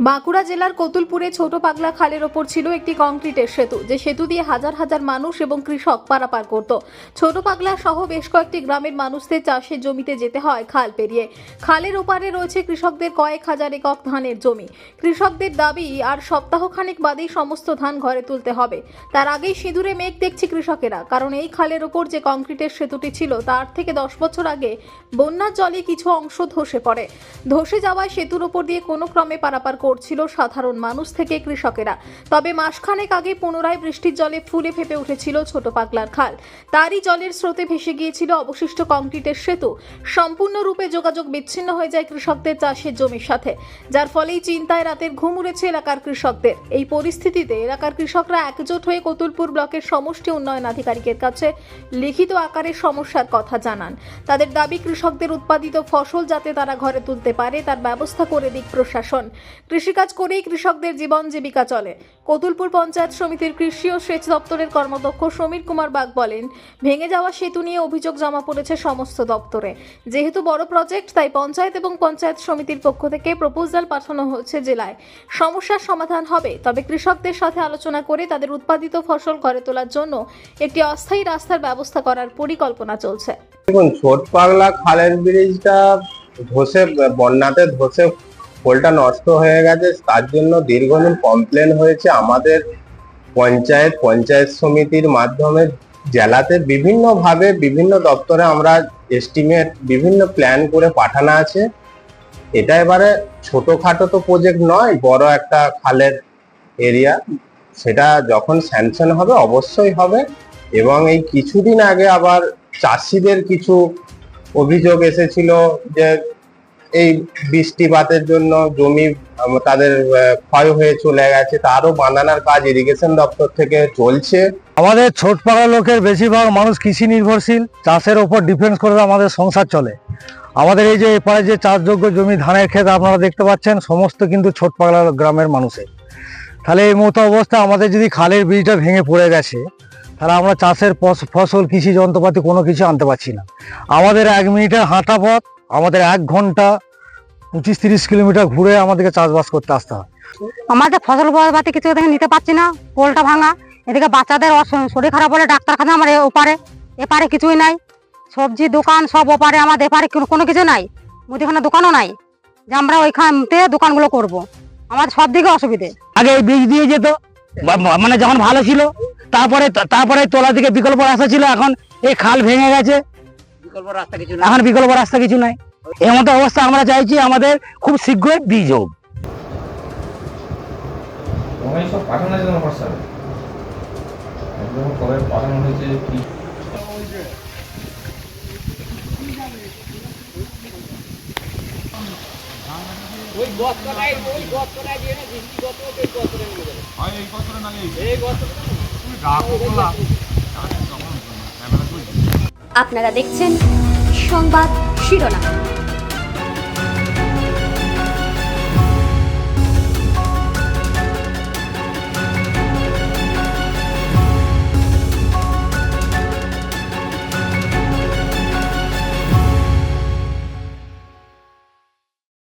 বাঁকুড়া জেলার কতুলপুরে ছোট পাগলা খালের ওপর ছিল একটি কংক্রিটের সেতু। যে সেতু দিয়ে হাজার হাজার মানুষ এবং কৃষক পারাপার করত। ছোট পাগলা সহ বেশ কয়েকটি গ্রামের মানুষদের চাষের জমিতে যেতে হয় খাল পেরিয়ে। খালের ওপারে রয়েছে কৃষকদের কয়েক হাজার একক ধানের জমি। কৃষকদের দাবি, আর সপ্তাহখানেক বাদেই সমস্ত ধান ঘরে তুলতে হবে। তার আগেই সিঁদুরে মেঘ দেখছে কৃষকেরা। কারণ এই খালের ওপর যে কংক্রিটের সেতুটি ছিল, তার থেকে দশ বছর আগে বন্যার জলে কিছু অংশ ধসে পড়ে। ধসে যাওয়ায় সেতুর ওপর দিয়ে কোনো ক্রমে পারাপার করছিল সাধারণ মানুষ থেকে কৃষকেরা। তবে মাসখানেক আগে পুনরায় বৃষ্টির জলে ফুলে ফেপে উঠেছিল ছোট পাগলার খাল। তারই জলের স্রোতে ভেসে গিয়েছিল অবশিষ্ট কংক্রিটের সেতু। সম্পূর্ণরূপে যোগাযোগ বিচ্ছিন্ন হয়ে যায় কৃষকদের চাষের জমির সাথে, যার ফলেই চিন্তায় রাতের ঘুম উড়েছে এলাকার কৃষকদের। এই পরিস্থিতিতে এলাকার কৃষকরা একজোট হয়ে কতুলপুর ব্লকের সমষ্টি উন্নয়ন আধিকারিকের কাছে লিখিত আকারে সমস্যার কথা জানান। তাদের দাবি, কৃষকদের উৎপাদিত ফসল যাতে তারা ঘরে তুলতে পারে, তার ব্যবস্থা করে দিক প্রশাসন। কৃষিকাজ করেই কৃষকদের জীবন জীবিকা চলে। কতুলপুর পঞ্চায়েত সমিতির কৃষি ও সেচ দপ্তরের কর্মদক্ষ সমীর কুমার বাগ বলেন, ভেঙে যাওয়া সেতু নিয়ে অভিযোগ জমা পড়েছে সমস্ত দপ্তরে। যেহেতু বড় প্রজেক্ট তাই পঞ্চায়েত এবং পঞ্চায়েত সমিতির পক্ষ থেকে প্রপোজাল পাঠানো হচ্ছে জেলায়। সমস্যার সমাধান হবে, তবে কৃষকদের সাথে আলোচনা করে তাদের উৎপাদিত ফসল ঘরে তোলার জন্য একটি অস্থায়ী রাস্তার ব্যবস্থা করার পরিকল্পনা চলছে। দেখুন ছোট পাগলা খালের ব্রিজটা ধসে, বন্যাতে ধসে পোলটা নষ্ট হয়ে গেছে, তার জন্য দীর্ঘদিন কমপ্লেন হয়েছে আমাদের পঞ্চায়েত পঞ্চায়েত সমিতির মাধ্যমে। জেলাতে বিভিন্নভাবে বিভিন্ন দপ্তরে আমরা এস্টিমেট বিভিন্ন প্ল্যান করে পাঠানো আছে। এটা এবারে ছোটখাটো তো প্রজেক্ট নয়, বড় একটা খালের এরিয়া সেটা যখন স্যাংশন হবে, অবশ্যই হবে। এবং এই কিছুদিন আগে আবার চাষিদের কিছু অভিযোগ এসেছিল যে এই বৃষ্টিপাতের জন্য জমি তাদের ক্ষয় হয়ে চলে গেছে। তারও বানানোর কাজ ইরিগেশন দপ্তর থেকে চলছে। আমাদের ছোট পাড়া লোকের বেশিরভাগ মানুষ কৃষি নির্ভরশীল। চাষের ওপর ডিপেন্ড করে আমাদের সংসার চলে। আমাদের এই যে এপারে যে চাষযোগ্য জমি, ধানের ক্ষেত আপনারা দেখতে পাচ্ছেন, সমস্ত কিন্তু ছোট পাগলা গ্রামের মানুষের। তাহলে এই মতো অবস্থা, আমাদের যদি খালের বীজটা ভেঙে পড়ে গেছে, তাহলে আমরা চাষের ফসল, কৃষি যন্ত্রপাতি কোনো কিছু আনতে পারছি না। আমাদের এক মিনিটের হাঁটা পথ, আমাদের এক ঘণ্টা পঁচিশ তিরিশ কিলোমিটার ঘুরে আমাদেরকে চাষবাস করতে আসতে হয়। আমাদের ফসল বাতি কিছু এখানে নিতে পারছি না পোলটা ভাঙা এদিকে বাচ্চাদের শরীর খারাপ হলে ডাক্তারখানা আমার এ- ওপারে এপারে কিছুই নাই। সবজি দোকান সব ওপারে আমাদের এপারে কোনো- কিছু নাই মুদিখানা দোকানও নাই। যে আমরা ওইখানতে দোকানগুলো করব। আমাদের সব দিকে অসুবিধে। আগে এই বীজ দিয়ে যেত মানে যখন ভালো ছিল তারপরে তারপরে তোলা দিকে বিকল্প রাস্তা ছিল এখন এই খাল ভেঙে গেছে। বিকল্প রাস্তা কিছু এখন বিকল্প রাস্তা কিছু নাই। এই অবস্থা আমরা চাইছি আমাদের খুব শীঘ্রই বীজ হোক। আপনারা দেখছেন সংবাদ শিরোনাম।